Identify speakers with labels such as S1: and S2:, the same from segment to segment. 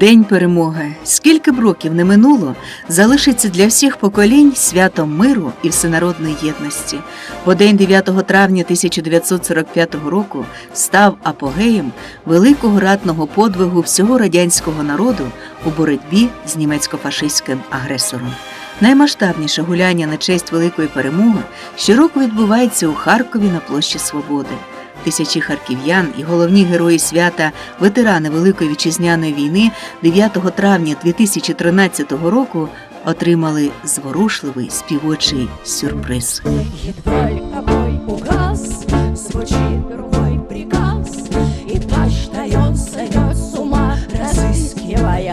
S1: День перемоги. Скільки б років не минуло, залишиться для всіх поколінь святом миру і всенародної єдності. Бо день 9 травня 1945 року став апогеєм великого ратного подвигу всього радянського народу у боротьбі з німецько-фашистським агресором. Наймасштабніше гуляння на честь великої перемоги щороку відбувається у Харкові на площі Свободи. Тисячі харків'ян і головні герої свята, ветерани Великої вітчизняної війни 9 травня 2013 року отримали зворушливий співочий сюрприз.
S2: Едва огонь угас, звучит другой приказ,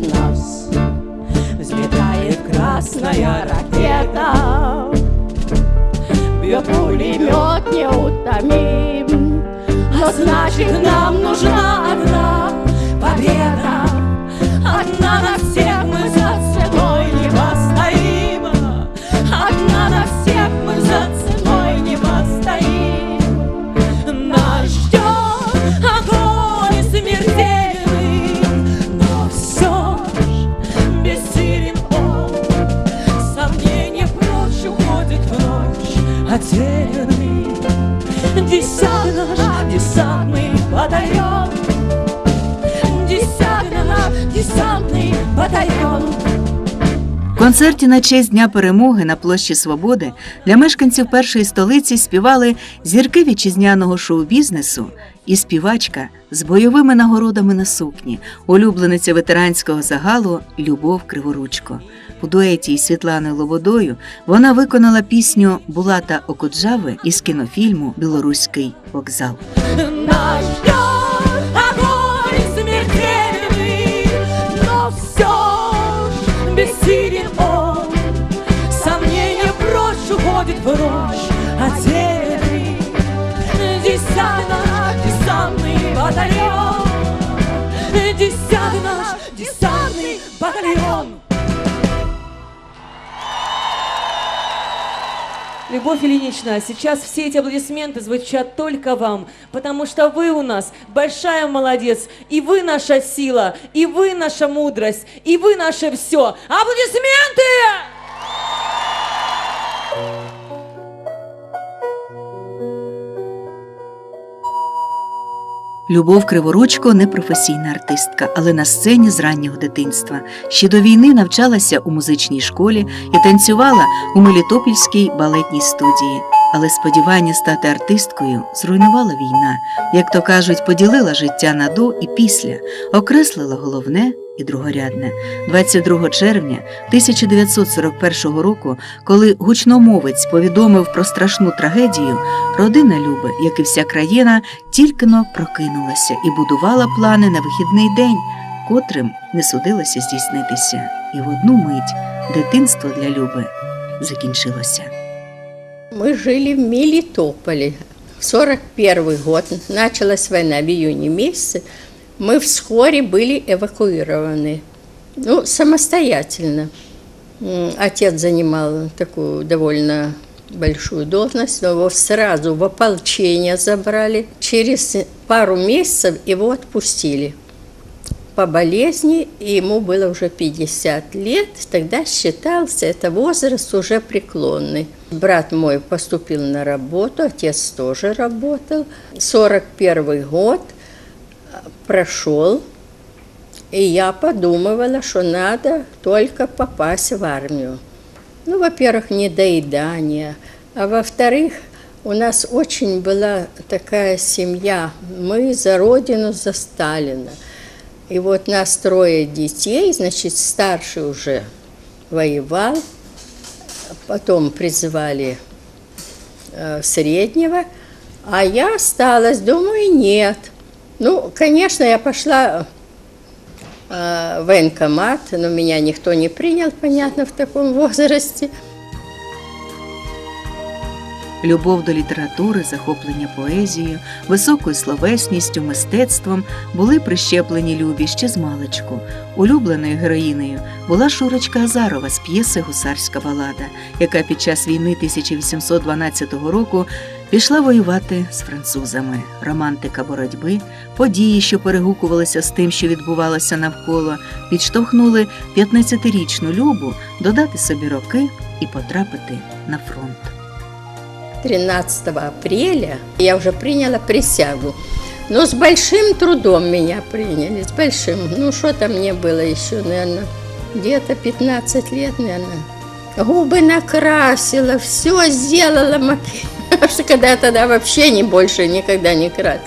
S2: нас. Взлетает красная ракета, Бьет пулемет неутомим, Но значит нам нужна одна победа. Одна на всех наш десантный батальон.
S1: В концерті на честь Дня перемоги на площі Свободи для мешканців першої столиці співали зірки вітчизняного шоу-бізнесу і співачка з бойовими нагородами на сукні, улюблениця ветеранського загалу Любов Криворучко. У дуеті із Світланою Лободою вона виконала пісню Булата Окуджави із кінофільму Білоруський вокзал.
S2: Уходит прочь, потерянный. Десятый десантный батальон, Десятый наш десантный батальон.
S3: Любовь Ильинична, сейчас все эти аплодисменты звучат только вам, потому что вы у нас большая молодец, и вы наша сила, и вы наша мудрость, и вы наше все. Аплодисменты!
S1: Любов Криворучко не професійна артистка, але на сцені з раннього дитинства. Ще до війни навчалася у музичній школі і танцювала у Мелітопільській балетній студії. Але сподівання стати артисткою зруйнувала війна, як то кажуть, поділила життя на до і після, окреслила головне і другорядне. 22 червня 1941 року, коли гучномовець повідомив про страшну трагедію, родина Люби, як і вся країна, тільки но прокинулася і будувала плани на вихідний день, котрим не судилося здійснитися. І в одну мить дитинство для Люби закінчилося.
S4: Мы жили в Мелитополе. В 41 год началась война в июне месяце. Мы вскоре были эвакуированы. Ну, самостоятельно. Отец занимал такую довольно большую должность, но его сразу в ополчение забрали. Через пару месяцев его отпустили по болезни, и ему было уже 50 лет, тогда считался это возраст уже преклонный. Брат мой поступил на работу, отец тоже работал. 41 год прошел, и я подумывала, что надо только попасть в армию. Ну, во-первых, недоедание, а во-вторых, у нас очень была такая семья. Мы за родину, за Сталина. И вот нас трое детей, значит, старший уже воевал, потом призывали э, среднего, а я осталась, думаю, нет. Ну, конечно, я пошла э, в военкомат, но меня никто не принял, понятно, в таком возрасте.
S1: Любов до літератури, захоплення поезією, високою словесністю, мистецтвом були прищеплені Любі ще з маличку. Улюбленою героїнею була Шурочка Азарова з п'єси Гусарська балада, яка під час війни 1812 року пішла воювати з французами. Романтика боротьби, події, що перегукувалися з тим, що відбувалося навколо, підштовхнули 15-річну Любу додати собі роки і потрапити на фронт.
S4: 13 апреля я уже приняла присягу. Но с большим трудом меня приняли, с большим. Ну, что там мне было еще, наверное, где-то 15 лет, наверное. Губы накрасила, все сделала макияж, когда я тогда вообще не больше никогда не красила.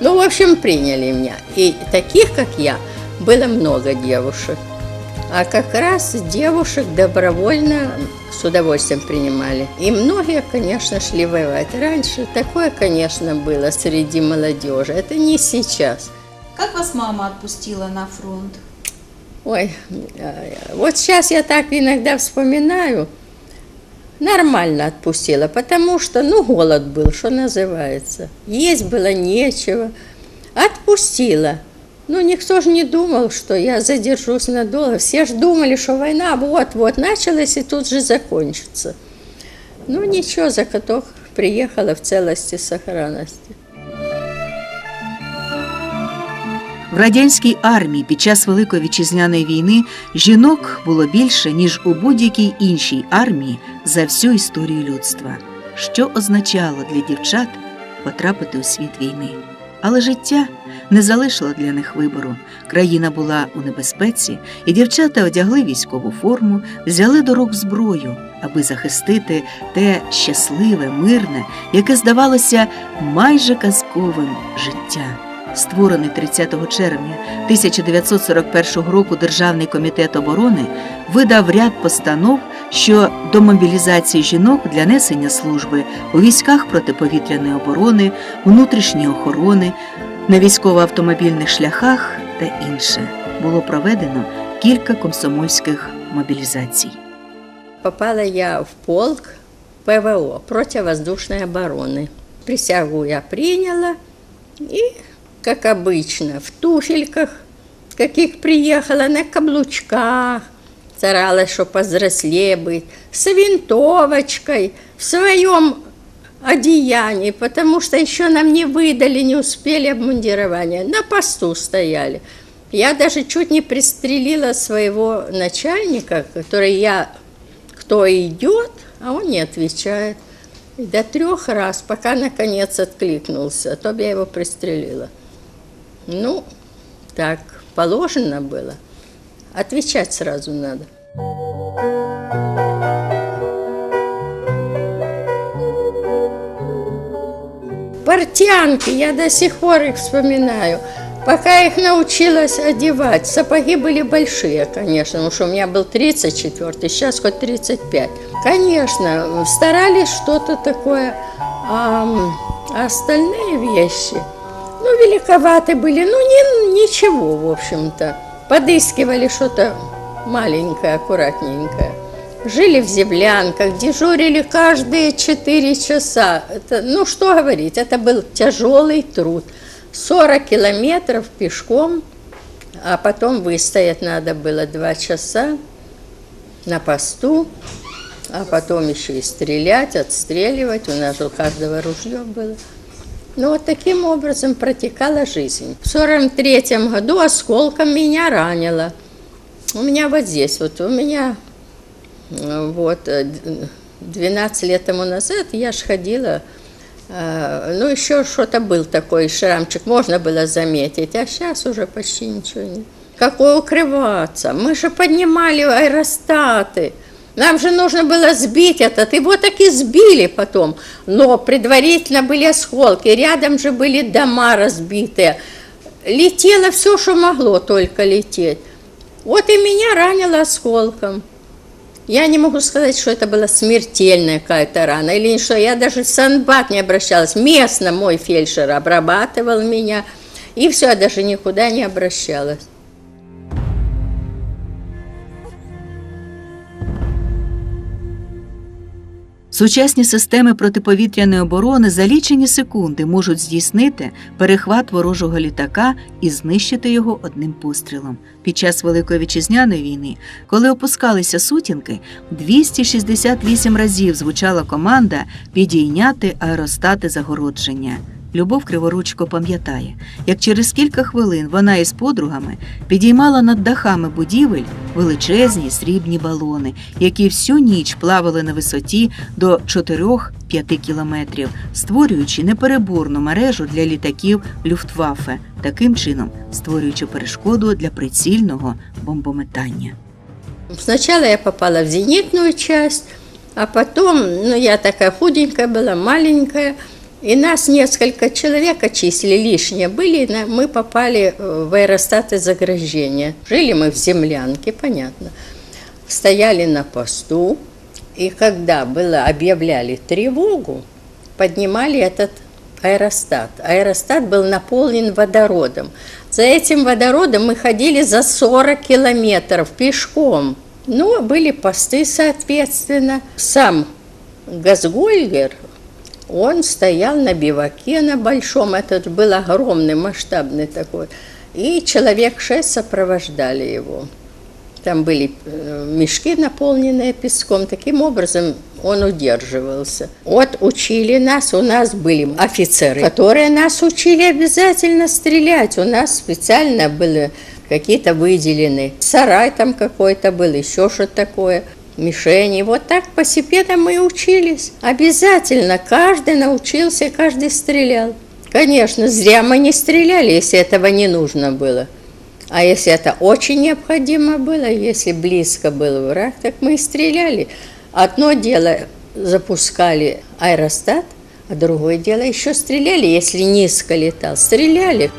S4: Ну, в общем, приняли меня. И таких, как я, было много девушек. А как раз девушек добровольно с удовольствием принимали. И многие, конечно, шли воевать. Раньше такое, конечно, было среди молодежи. Это не сейчас.
S5: Как вас мама отпустила на фронт?
S4: Ой, э, вот сейчас я так иногда вспоминаю. Нормально отпустила, потому что, ну, голод был, что называется. Есть было нечего. Отпустила. Ну, никто же не думал, что я задержусь надолго. Все же думали, что война вот-вот началась и тут же закончится. Ну, ничего, зато приехала в целости и сохранности.
S1: В радянській армії під час Великої вітчизняної війни жінок було більше, ніж у будь-якій іншій армії за всю історію людства, що означало для дівчат потрапити у світ війни. Але життя не залишило для них вибору. Країна була у небезпеці, і дівчата одягли військову форму, взяли до рук зброю, аби захистити те щасливе, мирне, яке здавалося майже казковим життя. Створений 30 червня 1941 року Державний комітет оборони видав ряд постанов, що до мобілізації жінок для несення служби у військах протиповітряної оборони, внутрішньої охорони, на військово-автомобільних шляхах та інше було проведено кілька комсомольських мобілізацій.
S4: Попала я в полк ПВО, противовоздушной обороны. Присягу я приняла и, как обычно, в туфельках, каких приехала, на каблучках, старалась, чтобы повзрослее быть, с винтовочкой, в своем одеянии, потому что еще нам не выдали, не успели обмундирование, на посту стояли. Я даже чуть не пристрелила своего начальника, который я кто идет, а он не отвечает. И до трех раз, пока наконец откликнулся, а то бы я его пристрелила. Ну, так положено было. Отвечать сразу надо. Портянки, я до сих пор их вспоминаю. Пока их научилась одевать, сапоги были большие, конечно, потому что у меня был 34 сейчас хоть 35. Конечно, старались что-то такое, а остальные вещи, великоваты были, ну, не, ничего, в общем-то. Подыскивали что-то маленькое, аккуратненькое. Жили в землянках, дежурили каждые 4 часа. Это, ну, что говорить, это был тяжелый труд. 40 километров пешком, а потом выстоять надо было 2 часа на посту, а потом еще и стрелять, отстреливать. У нас у каждого ружье было. Ну, вот таким образом протекала жизнь. В 43 году осколком меня ранило. У меня вот здесь, вот у меня э, вот э, д- 12 лет тому назад я ж ходила, э, ну, еще что-то был такой шрамчик, можно было заметить, а сейчас уже почти ничего нет. Какое укрываться? Мы же поднимали аэростаты. Нам же нужно было сбить этот, его так и сбили потом. Но предварительно были осколки, рядом же были дома разбитые. Летело все, что могло только лететь. Вот и меня ранило осколком. Я не могу сказать, что это была смертельная какая-то рана или что. Я даже в санбат не обращалась. Местно мой фельдшер обрабатывал меня. И все, я даже никуда не обращалась.
S1: Сучасні системи протиповітряної оборони за лічені секунди можуть здійснити перехват ворожого літака і знищити його одним пострілом. Під час Великої вітчизняної війни, коли опускалися сутінки, 268 разів звучала команда підійняти аеростати загородження. Любов Криворучко пам'ятає, як через кілька хвилин вона із подругами підіймала над дахами будівель величезні срібні балони, які всю ніч плавали на висоті до 4-5 кілометрів, створюючи непереборну мережу для літаків Люфтваффе, таким чином створюючи перешкоду для прицільного бомбометання.
S4: Сначала я попала в зенитную часть, а потом, ну, я такая худенькая была, маленькая, и нас несколько человек очистили, лишние были, мы попали э, в аэростаты заграждения. Жили мы в землянке, понятно. Стояли на посту, и когда было, объявляли тревогу, поднимали этот аэростат. Аэростат был наполнен водородом. За этим водородом мы ходили за 40 километров пешком. Ну, были посты, соответственно. Сам Газгольгер, он стоял на биваке на большом, этот был огромный, масштабный такой. И человек шесть сопровождали его. Там были э, мешки, наполненные песком. Таким образом он удерживался. Вот учили нас, у нас были офицеры, которые нас учили обязательно стрелять. У нас специально были какие-то выделены. Сарай там какой-то был, еще что-то такое. Мишени. Вот так постепенно мы учились. Обязательно каждый научился, каждый стрелял. Конечно, зря мы не стреляли, если этого не нужно было. А если это очень необходимо было, если близко был враг, так мы и стреляли. Одно дело запускали аэростат, а другое дело еще стреляли, если низко летал. Стреляли.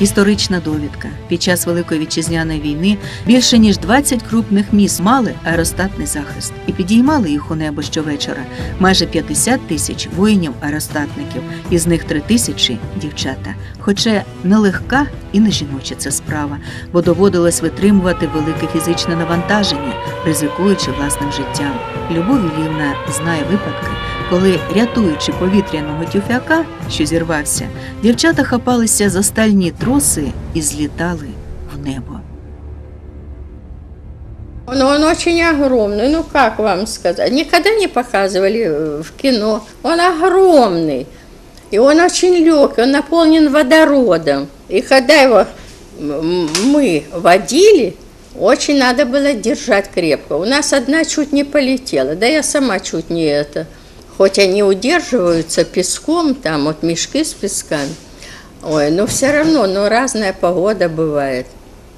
S1: Історична довідка. Під час Великої вітчизняної війни більше ніж 20 крупних міст мали аеростатний захист і підіймали їх у небо щовечора. Майже 50 тисяч воїнів-аеростатників, із них 3 тисячі дівчата. Хоча нелегка і не жіноча ця справа, бо доводилось витримувати велике фізичне навантаження, ризикуючи власним життям. Любов Ілівна знає випадки, коли, рятуючи повітряного тюфяка, що зірвався, дівчата хапалися за стальні троси і злітали в небо.
S4: Он, он очень огромный, ну как вам сказать, никогда не показывали э, в кино. Он огромный, и он очень легкий, он наполнен водородом. И когда его м, мы водили, очень надо было держать крепко. У нас одна чуть не полетела, да я сама чуть не это. Хоть они удерживаются песком, там вот мешки с песками, ой, но все равно, но разная погода бывает.